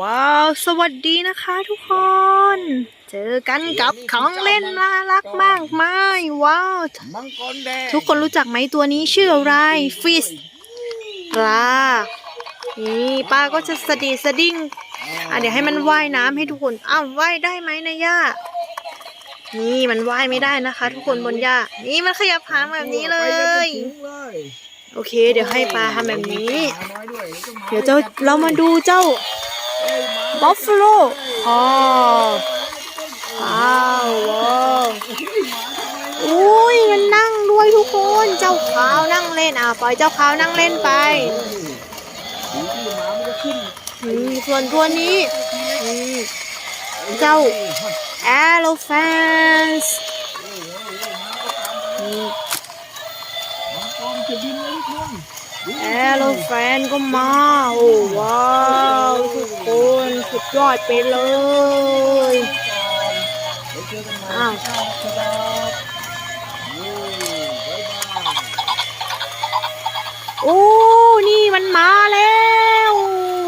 ว้าว สวัสดีนะคะทุกคน เจอกันกับของเล่นน่ารักมากมายว้าวทุกคนรู้จักไหมตัวนี้ชื่ออะไรฟิสปลานี่ป้าก็จะสะดีสะดิ้งอะเดี๋ยวให้มันว่ายน้ำให้ทุกคนอ้าวว่ายได้ไหมนะย่านี่มันว่ายไม่ได้นะคะ ทุกคนบนหญ้านี่มันขยับหางแบบนี้เลยโอเค เดี๋ยวให้ปลาทำแบบนี้ เดี๋ยวเจ้าเรามาดูเจ้า บัฟฟาโลอ๋อว้าวว้าวอุ้ยมันนั่งด้วยทุกคน เจ้าขาวนั่งเล่นอะปล่อยเจ้าขาวนั่งเล่นไปอืมส่วนตัวนี้อืมเจ้า elephant อืมแอโรแฟนก็มา โอ้ว้าวทุกคนสุด ยอดไปเลยอ้าวโอ้ นี่มันมาแล้ว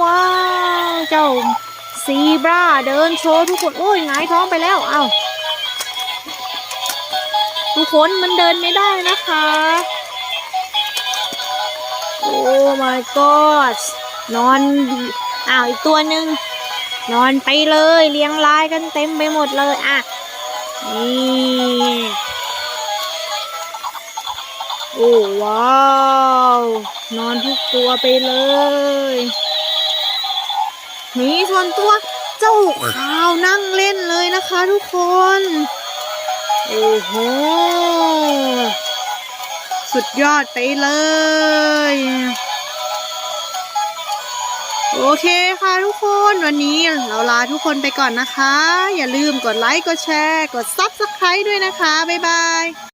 ว้าว เจ้าซีบราเดินโชว์ทุกคน โอ้ยหงายท้องไปแล้วเอ้าทุกคนมันเดินไม่ได้นะคะ โอ้ my god นอนอ้าวอีกตัวหนึ่ง นอนไปเลยเลี้ยงลายกันเต็มไปหมดเลยอะนี่โอ้ว้าว นอนทุกตัวไปเลยนี่ส่วนตัวเจ้าขาวนั่งเล่นเลยนะคะทุกคน โอ้โห สุดยอดไปเลย เคค่ะทุกคนวันนี้เราลาทุกคนไปก่อนนะคะ อย่าลืมกดไลค์ กดแชร์ กด Subscribe ด้วยนะคะ บ๊ายบาย